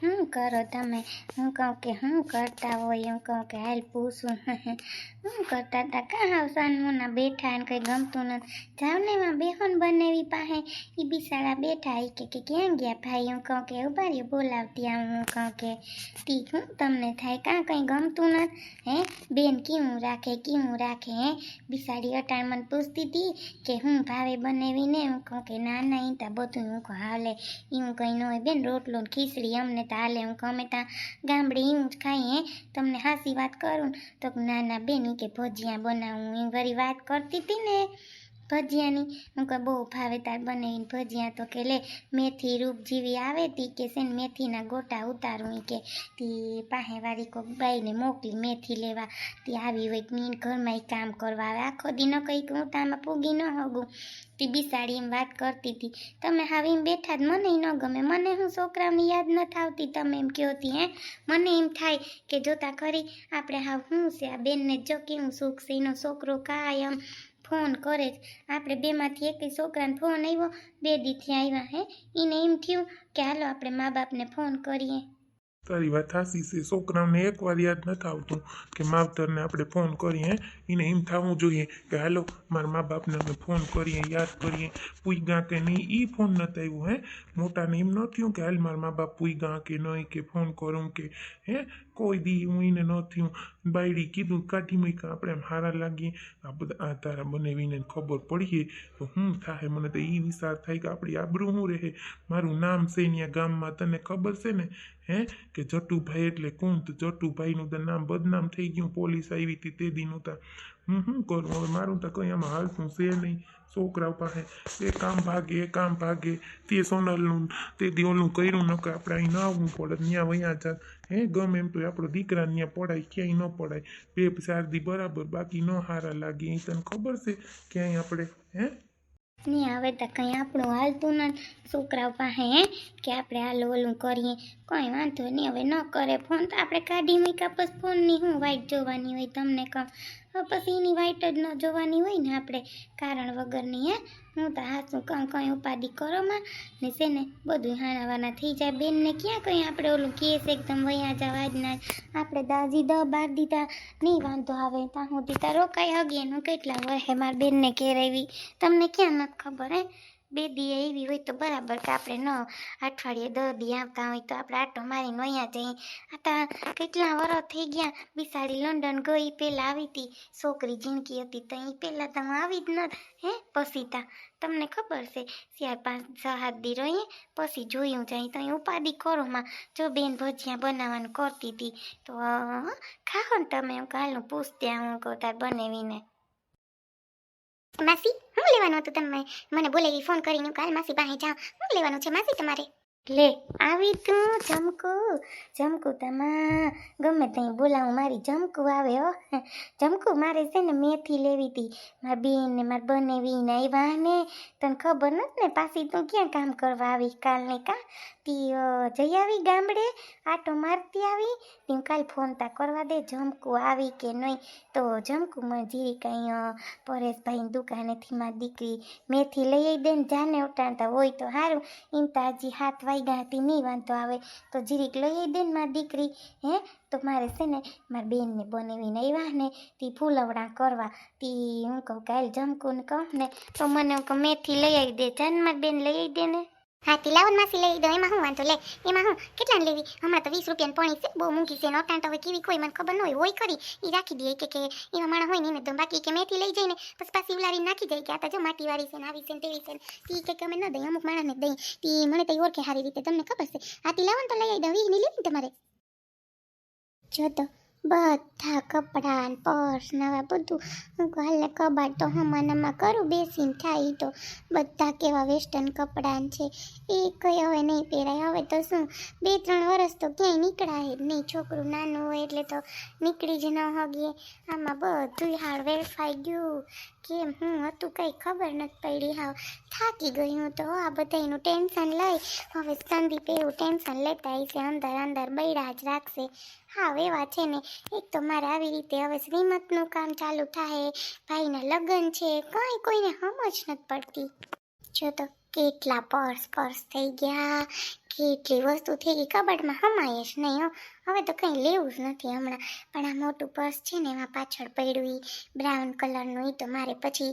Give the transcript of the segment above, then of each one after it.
શું કરો તમે? હું કહું કે શું કરતા હોય એમ કહું કે હાલ પૂછું. શું કરતા હતા કાં મુના બેઠા ને કંઈ ગમતું નથી. જાવ ને એમાં બેહોન બનેવી પાસે. એ બિસાડા બેઠા એ કે ક્યાં ગયા ભાઈ? હું કહું કે ઊભા રહ્યો બોલાવતી આમ હું કહું કે તી શું તમને થાય કાં કંઈ ગમતું નથી. હે? બેન કેવું રાખે કેવું રાખે? હે? બિસાડી અટાણ મને પૂછતી હતી કે હું ભાવે બનાવીને? હું કહું કે ના ના, ઈ તા બધું હું કહું હાલે એવું કંઈ ન હોય. બેન રોટલો ખીચડી અમને તો હાલે, હું ગમે ત્યાં ગામડે એવું જ ખાઈએ. હે તમને હાસી વાત કરું તો નાના ના બેન કે ભજીયા બનાવું એ ઘરી વાત કરતી હતી ને. ભજીયાની? હું કહું બહુ ભાવે તાર બનાવીને ભજીયા. તો કે, લે, મેથી રૂપ જેવી આવે તી કે છે ને મેથીના ગોટા ઉતારું કે તી પાસે વાળી કોક બાઈને મોકલી મેથી લેવા. તી આવી હોયની ઘરમાં કામ કરવા આવે. આખો દી ન કંઈક હું તામાં પૂગી ન હગું. તી બિસાડી એમ વાત કરતી હતી તમે હવે એમ બેઠા જ મને ન ગમે. મને હું છોકરાઓની યાદ ન થાવતી તમે એમ કહો તી, હે? મને એમ થાય કે જોતા ખરી આપણે હા શું છે? આ બેનને જો કેવું સુખ છે. એનો છોકરો કાયમ ફોન કરે જ આપણે બેમાંથી એક છોકરાને ફોન આવ્યો બે દીથી આવ્યા હે. એને એમ થયું કે હાલો આપણે મા બાપને ફોન કરીએ. તારી વાત સાચી છે. છોકરાઓને એકવાર યાદ નથી આવતું કે માવતરને આપણે ફોન કરીએ એને એમ થવું જોઈએ કે હાલો, મારા મા બાપને અમે ફોન કરીએ, યાદ કરીએ. પૂઈગા કે નહીં એ ફોન નથી આવ્યું હે. મોટાને એમ ન થયું કે હાલ મારા મા બાપ પૂઈગા કે નહીં, કે ફોન કરું કે, હે. કોઈ દી હું એને ન થયું, બાયડી કીધું, કાઢી મૂક્યા. આપણે એમ હારા લાગીએ. આ બધા, આ તારા બનાવીને ખબર પડીએ તો શું થાય? મને તો એ વિચાર થાય કે આપણી આબરૂ શું રહે? મારું નામ છે અહીંયા ગામમાં. તને ખબર છે ને? હે? કે જટુભાઈ એટલે કોણ? તો જટુભાઈનું તો નામ બદનામ થઈ ગયું. પોલીસ આવી હતી તે દીનું તો હું શું કરું? હવે મારું તો કંઈ આમાં હાલતું છે નહીં. છોકરાઓ પાસે એ કામ ભાગે, એ કામ ભાગે, તે સોનલનું, તે દી ઓલું કર્યું ન કે આપણે અહીં ન આવવું પડે ત્યાં વયા જાત. હે, ગમે એમ તો આપણો દીકરા ત્યાં પડાય, ક્યાંય ન પડાય. બે ચાર દી બરાબર, બાકી ન હારા લાગે. એ તને ખબર છે ક્યાંય આપણે, હે? ને હવે તો કંઈ આપણું હાલતું નથી છોકરાઓ પાસે, હે, કે આપણે હાલ ઓલું કરીએ. કંઈ વાંધો નહીં, હવે ન કરે. ફોન તો આપણે કાઢી મૂક્યા પછી ફોનની શું વાઈટ જોવાની હોય તમને કહું. પછી એની વાઈટ જ ન જોવાની હોય ને આપણે કારણ વગરની, હે? હું તો હાથું કંઈ કંઈ ઉપાધિ કરોમાં ને છે ને બધું હાણાવાના થઈ જાય. બેનને ક્યાં કંઈ આપણે ઓલું કેસ એકદમ વયા જવા જ ના આપણે દાજી દ બાર દીધા. નહીં વાંધો આવે, ત્યાં હું દીધા રોકાઈ હગીએ. કેટલા વર્ષે મારા બેનને કેરાવી તમને ક્યાં નથી ખબર, હે? બે દી એવી હોય તો બરાબર કે આપણે ન અઠવાડિયે દસ દી આવતા હોય તો આપણે આટો મારીને અહીંયા જઈએ. આતા કેટલા વરસ થઈ ગયા. બિસાડી લંડન ગઈ પહેલાં આવી હતી છોકરી જિંદગી હતી તો એ પહેલાં તો આવી જ ન, હે, પછી તા. તમને ખબર છે, ચાર પાંચ સાત દી રહીએ, પછી જોયું જાય તો અહીં ઉપાધિ કરો માં જો બેન ભજીયા બનાવવાનું કરતી હતી તો ખાઓ ને તમે એમ કાલનું પૂછતે હું કહું તાર બનાવીને. માસી હું લેવાનું હતું તમે મને બોલાવી, ફોન કરીને કાલ માસી પાસે જાઉં. શું લેવાનું છે માસી તમારે? લે, આવી તું જમકુ જમકુ તમા ગમે ત્યાં બોલાવું, મારી જમકુ આવે હો. જમકુ મારે છે ને મેથી લેવી હતી મારી બેન ને મારા બનેવી ને આવ્યા ને. તને ખબર નથી ને પાછી તું ક્યાં કામ કરવા આવી કાલને કા? તી જઈ આવી ગામડે, આટો મારતી આવી. તું કાલ ફોન તા કરવા દે જમકુ આવી કે નહીં તો જમકુ મને જીરી કંઈ પરેશભાઈની દુકાનેથી મારી દીકરી મેથી લઈ આવી દે ને જાને ઉટાણતા હોય તો સારું એમ તાજી હાથ વાગ્યા હતી નહીં, વાંધો આવે તો જીરીક લઈ દે ને મારી દીકરી. હે? તો મારે છે ને, મારી બેનને બનાવીને આવ્યા ને, તી ફૂલવડા કરવા. તી હું કહું, કાલ જમકુને કહું ને, તો મને હું કહું, મેથી લઈ આવી દે, જાન મારી બેન લઈ આવી દે ને. હા, તિલાવન માસી લઈ દો એમાં હું વાંધો? લે, એમાં હું કેટલા લેવી? હમણાં તો વીસ રૂપિયા પોણી છે. બહુ મૂકી છે નોટાણ તો હવે કેવી? કોઈ મને ખબર ન હોય. હોય ખરી. એ રાખી દે કે કે એવા માણસ હોય ને, એને તો બાકી કે મેથી લઈ જઈને પછી પાછી ઉલારી નાખી જાય કે આ જો માટીવાળી છે ને, આવી છે તેવી છે તી કે અમે ન દઈ અમુક માણસને દઈ તી મને તો ઓળખે સારી રીતે. તમને ખબર છે? આ તિલાવન તો લઈ આવી દઉં વીસની લેવી તમારે? જો તો. બધા કપડાં પર્સ નવા બધું હાલે કબાટ તો હમાનામાં કરું, બેસીને થાય તો. બધા કેવા વેસ્ટર્ન કપડાં છે. એ કંઈ હવે નહીં પહેરાય. હવે તો શું? બે ત્રણ વર્ષ તો ક્યાંય નીકળાય જ નહીં. છોકરું નાનું હોય એટલે તો નીકળી જ ન હગીએ. આમાં બધું હાડ વેડફાઈ ગયું. કેમ? હું હતું કંઈ ખબર નથી પડી. હાવ થાકી ગઈ હું તો આ બધાયનું ટેન્શન લઈ. હવે સંદીપ એવું ટેન્શન લેતા હશે, અંદર અંદર બૈરા જ રાખશે. હા એવા છે ને, એક તો મારે આવી રીતે હવે શ્રીમતનું કામ ચાલુ થાય ભાઈના લગ્ન છે, કાંઈ કોઈને સમજ નથી પડતી. જો તો કેટલા પર્સ પર્સ થઈ ગયા કેટલી વસ્તુ થઈ ગઈ કબાટમાં હમાય જ નહીં હવે તો કંઈ લેવું જ નથી હમણાં. પણ આ મોટું પર્સ છે ને એમાં પાછળ પડ્યું બ્રાઉન કલરનું એ તો મારે પછી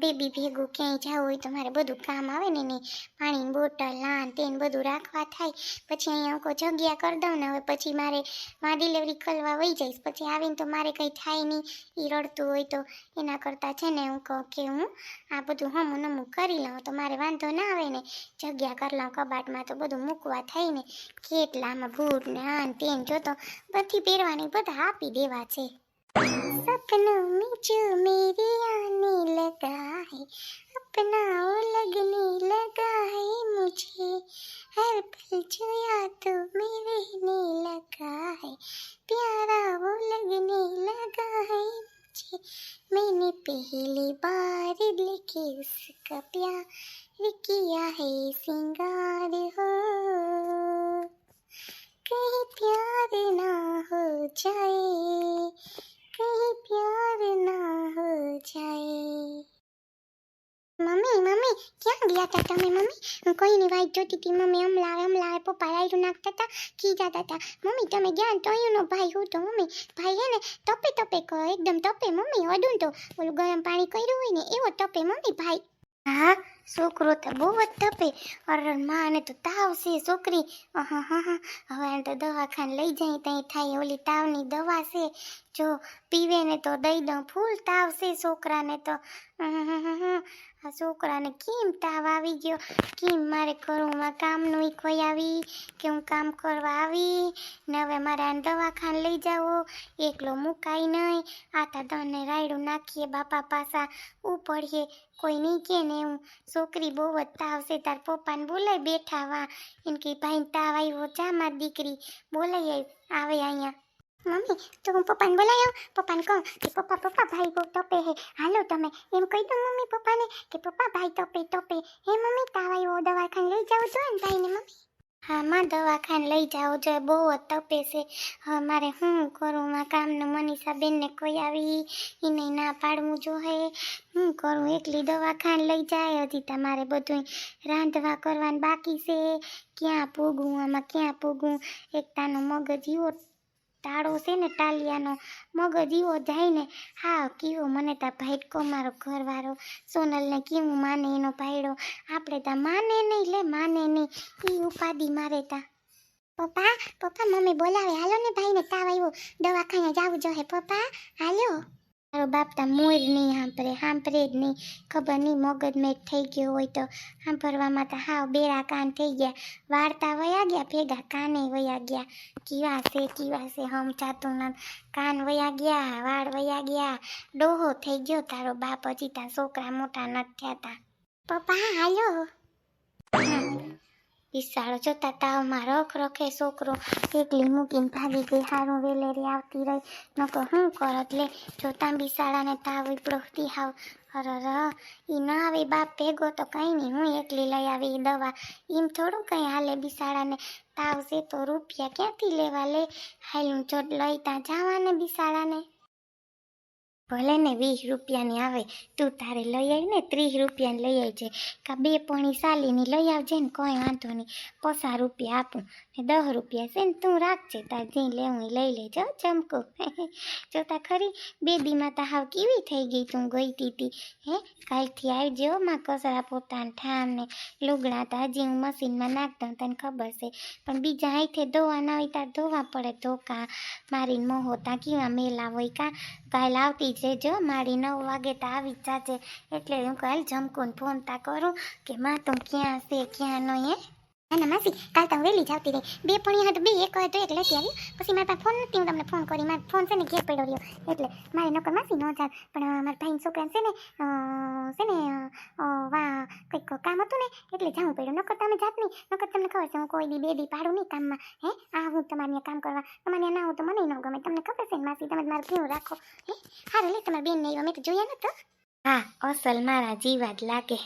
બેબી ભેગું ક્યાંય જવું હોય તો મારે બધું કામ આવે ને ને પાણીની બોટલ લાન તેને બધું રાખવા થાય. પછી અહીંયા કોઈ જગ્યા કરી દઉં ને, હવે પછી મારે, માં ડિલિવરી કરવા વહી જઈશ. પછી આવીને તો મારે કંઈ થાય નહીં. એ રડતું હોય તો એના કરતાં છે ને હું કહું કે હું આ બધું હમું નમું કરી લઉં. તો મારે વાંધો ના આવે ને. જગ્યા કરી લઉં કબાટમાં તો બધું મૂકવા થઈને કેટલામાં બૂટ ને આન તેન જોતો બધી પહેરવાની બધા આપી દેવા છે. સપનો મેં જો મેરે આને અપના ઓ લગને લગા હર પલ જો તો મેં રહેને લગા પ્યારા ઓ मुझे मैंने पहली बार लेके उसका प्यार किया है सिंगार हो कहीं प्यार ना हो जाए कहीं प्यार ना हो जाए મમ્મી મમ્મી, ક્યાં ગયા હતા તમે, મમ્મી? કોઈની વાઈટ જોતી હતી, મમ્મી હમલાવે હમલાવે પપ્પા રાયરું નાખતા હતા ખીજાતા હતા મમ્મી, તમે ગયા તો અહીંનો ભાઈ હું તો, મમ્મી, ભાઈ હે ને, તપે તપે કહો, એકદમ તપે, મમ્મી અડું તો. ઓલું ગરમ પાણી કર્યું હોય ને, એવો તપે, મમ્મી, ભાઈ. હા, છોકરો તો બહુ જ તપે. અરે માને તો તાવ છે, છોકરી. હવે એને તો દવાખાને લઈ જાય ત્યાં થાય ઓલી તાવની દવા છે. જો પીવે ને તો દઈ દઉં. ફૂલ તાવ છે છોકરાને તો. આ છોકરાને કેમ તાવ આવી ગયો? કેમ મારે ઘરમાં કામનું કોઈ આવી? કે હું કામ કરવા આવી? ને હવે મારે આને દવાખાને લઈ જાઓ. એકલો મુકાય નહીં. આતા દને રાયડું નાખીએ, બાપા પાસા ઉપડીએ. કોઈ નહીં કે ને હું છોકરી બહુ જ આવશે તાર પપ્પાને બોલાય બેઠા વા. એમ કે, ભાઈ તાવ આવ્યો જા મારી દીકરી. બોલાય આવે અહીંયા. મમ્મી, તો હું પપ્પાને બોલાયો પપ્પાને કહું, કે પપ્પા પપ્પા, ભાઈ બહુ તપે હે. હાલો તમે. એમ કહી દો મમ્મી પપ્પાને કે, પપ્પા, ભાઈ તપે તપે. હે મમ્મી, તાવ આવ્યો દવાખાને લઈ જાવ જોઈએ ને ભાઈને, મમ્મી. હા, માં દવાખાને લઈ જાઓ જોઈએ બહુ તપે છે. હવે મારે શું કરું? માં મનીષા બેનને કોઈ આવી એને ના પાડવું જોઈએ શું કરું? એકલી દવાખાને લઈ જાય? હજી તમારે બધું રાંધવા કરવાનું બાકી છે. ક્યાં પૂગું આમાં ક્યાં પૂગું એકતાનો મગજ એવો તાળો છે ને ટાલિયાનો મગજ એવો જાય ને, હા, કીવો. મને તા ભાઈટકો મારો ઘરવાળો સોનલને કેવું માને એનો ભાઈડો? આપણે તા માને નહીં લે, માને નહીં. એ ઉપાધિ મારે તા. પપ્પા પપ્પા, મમ્મી બોલાવે. હાલો ને ભાઈને તાવ આવ્યો દવાખાને જવું જો હે, પપ્પા. હાલો. મારો બાપ તા મોર નહીં સાંભળે સાંભળે જ નહીં. ખબર નહીં મગજમેજ થઈ ગયો હોય તો સાંભળવામાં તો હાવ બેરા કાન થઈ ગયા. વાર્તા વયા ગયા, ભેગા કાને વયા ગયા. કીવા છે કીવા છે હમ જાતું ના કાન વયા ગયા, વાળ વયા ગયા. ડોહો થઈ ગયો તારો બાપ, હજી તા છોકરા મોટા નથી થયા તા. પપ્પા, હાલો. વિશાળો જોતા તાવમાં રખ રખે છોકરો એકલી મૂકીને ભાગી ગઈ, હારું વેલેરી આવતી રહી. નકો હું કરત લે જોતા બિસાડાને તાવ ઉપડોતી હાવ. અરર, ઈ ન આવે બાપ ભેગો તો કંઈ નહીં, હું એકલી લઈ આવી દવા. એમ થોડું કંઈ હાલે બિસાડાને તાવ છે તો રૂપિયા ક્યાંથી લેવા લે? હાલ હું ચોટ લઈ ત્યાં જવાને બિસાડાને ભલે ને વીસ રૂપિયાની આવે, તું તારે લઈ આવી ને ત્રીસ રૂપિયાની લઈ આવજે કા બે પોણી સાલીની લઈ આવજે ને કોઈ વાંધો નહીં. પોસા રૂપિયા આપું ને દસ રૂપિયા છે ને તું રાખજે, તાર જે લેવું લઈ લેજો ચમકો. જોતા ખરી બે દીમાં તો હાવ કેવી થઈ ગઈ તું ગઈ તી. હે, કાલથી આવજો માં કસરા પોતાને ઠામ ને લુગડા તો હજી હું મશીનમાં નાખતા તને ખબર છે. પણ બીજા હાથે ધોવાના હોય ત્યાં ધોવા પડે ધોકા. મારીને મોહો ત્યાં કેવા મેલા હોય કાં. કાલ આવતી જ રહેજો મારી નવ વાગે તો આવી જ જાજે. એટલે હું કાલ જમકુને ફોન તા કરું કે માં તું ક્યાં છે, ક્યાં નહીં હે? ના ના, માસી, કાલ તો વહેલી જાવતી રહી. બે પણ હતો બે, એક તો એક લેતી આવી. પછી મારા ફોન નથી હું તમને ફોન કરી. મારો ફોન છે ને ઘેર પડ્યો રહ્યો. એટલે મારે નોકર માસી ન જાત પણ મારા ભાઈ છોકરા છે ને છે ને વા કંઈક કામ હતું ને, એટલે જવું પડ્યું. નકર તમે જાત નહીં, નકર તમને ખબર છે, હું કોઈ દી બે દી પાડું નહીં કામમાં, હે? આ હું તમારે કામ કરવા, તમારે ના હું તો મને ન ગમે. તમને ખબર છે માસી, તમે મારું કેવું રાખો, હે? હારું, લે, તમારા બેન નહીં અમે તો જોયા નતો. હા, અસલ મારા જીવા જ લાગે.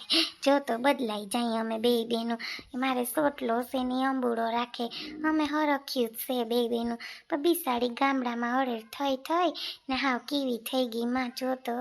જો તો બદલાઈ જાય અમે બે બેનું. મારે સોટલો છે ને, અંબુડો રાખે. અમે હરખ્યું જ છે બે બેનું. પણ બિસાડી ગામડામાં હળેર થઈ થઈ ને હાવ કેવી થઈ ગઈ. માં જો તો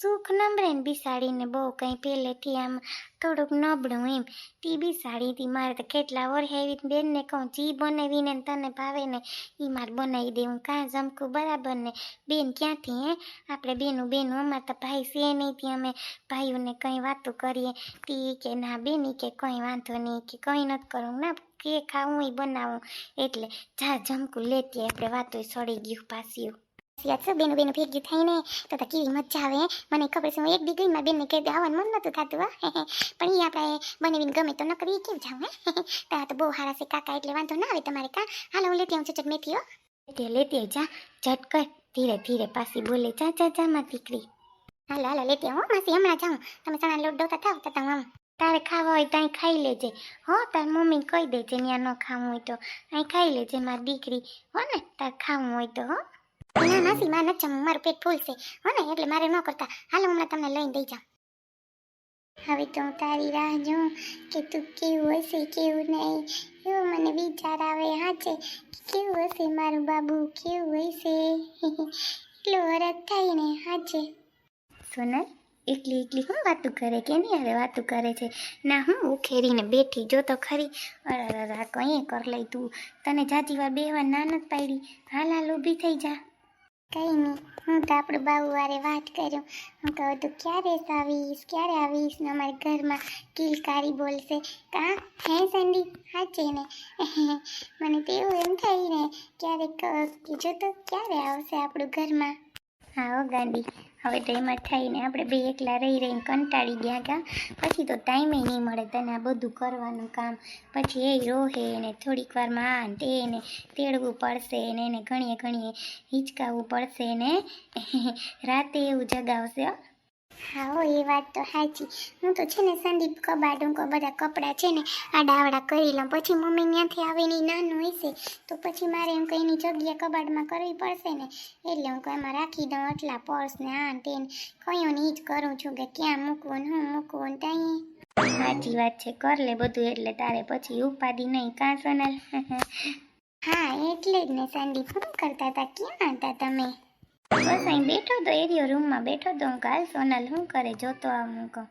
સુખ નંબરે ને બિસાડીને બહુ કંઈ પહેલેથી આમ થોડુંક નબળું એમ તી. બિસાડીથી મારે તો કેટલા વર્ષ આવી બેનને કહું, જી બનાવીને તને ભાવે ને એ મારે બનાવી દેવું કાં જમકું બરાબર ને? બેન ક્યાંથી હે? આપણે બેનું બેનું, અમારે તો ભાઈ છે નહીંથી અમે ભાઈઓને કંઈ વાતો કરીએ. તી કે ના બેન કે કંઈ વાંધો નહીં. કે કંઈ નથી કરવું ના, કે ખાવું એ બનાવું. એટલે જા જમકું લેતી આપણે વાતો સડી ગયું પાછું યાદ છે બેનું બેનું, ભેગી થઈને તો તો કેવી મજા આવે મને ખબર છે, હું એક દી બેનને કહી આવવાનું મન નહોતું થતું, હા? પણ એ આપણે બનાવીને ગમે તો ન કરીએ કેમ જાવ હે? તા તો બહુ સારા છે કાકા, એટલે વાંધો ના આવે તમારે કા? હાલો, હું લેતી આવું છું ચટ મેથીઓ લેતી લેતી જા કર ધીરે ધીરે પાછી બોલે, જા જા જા માં દીકરી. હાલો હાલો, લેતી આવું માસી, હમણાં જાઉં. તમે ચણા લોટ ડોતા થાવ, તો તમે તારે ખાવા હોય ત્યાં ખાઈ લેજે. હો, તાર મમ્મી કહી દેજે ત્યાં ન ખાવું હોય તો. અહીં ખાઈ લેજે મારી દીકરી. હો ને, તાર ખાવું હોય તો, હો? ના માસી માં નથી જમવું મારું પેટ ફૂલ છે હો ને, એટલે મારે ન કરતા. હાલો, હમણાં તમને લઈને દઈ જાઉં. હવે તો હું તારી રાહ જોઉં કે તું કેવું હશે, કેવું નહીં. એવો મને વિચાર આવે હાચે કેવું હશે મારું બાબુ, કેવું હશે? એટલો હરખ થાય ને હાચે સોનલ, એકલી એકલી હું વાતું કરે? કે નહીં હવે વાતું કરે છે? ના, હું ઉખેરીને બેઠી. જો તો ખરી. અરે કંઈ કર લઈ તું. તને જાજી વાર બેવા ના નથી પાડી. હાલ હાલ, ઊભી થઈ જા. કઈ નહીં હું તો આપણું બાબુ વારે વાત કર્યું. હું કહું તું ક્યારે આવીશ ક્યારે આવીશ ને અમારા ઘરમાં કિલકારી બોલશે. કા? હે સંડી? સાચે ને? મને તો એમ થાય ને ક્યારેક કે તો ક્યારે આવશે આપણું ઘરમાં? હો ગાંડી. હવે તો એમાં થઈને આપણે બે એકલા રહી રહીને કંટાળી ગયા ગા પછી તો ટાઈમે નહીં મળે તને આ બધું કરવાનું કામ. પછી એ રોહે ને થોડીક વારમાં આ તે એને તેડવું પડશે ને એને ઘણીએ ઘણીએ હિંચકાવવું પડશે ને. રાતે એવું જગાવશે હો. હા એ વાત તો સાચી હું તો છે ને સંદીપ કબાટ હું બધા કપડાં છે ને આડાવડા ડાવડા કરી લઉં. પછી મમ્મી ત્યાંથી આવીને નાનું હશે તો પછી મારે એમ કંઈની જગ્યા કબાટમાં કરવી પડશે ને. એટલે હું એમાં રાખી દઉં આટલા પર્સ ને આ ને તે ને. કયો ને જ કરું છું કે ક્યાં મૂકવું ને હું મૂકવું ને ત્યાં સાચી વાત છે કર લે બધું એટલે તારે પછી ઉપાધિ નહીં કાં સોનલ? હા એટલે જ ને સંદીપ. શું કરતા હતા? ક્યાં હતા તમે? બસ અહીં બેઠો તો એરિયો રૂમમાં બેઠો તો હું કાલ સોનલ શું કરે જોતો આવું કહું.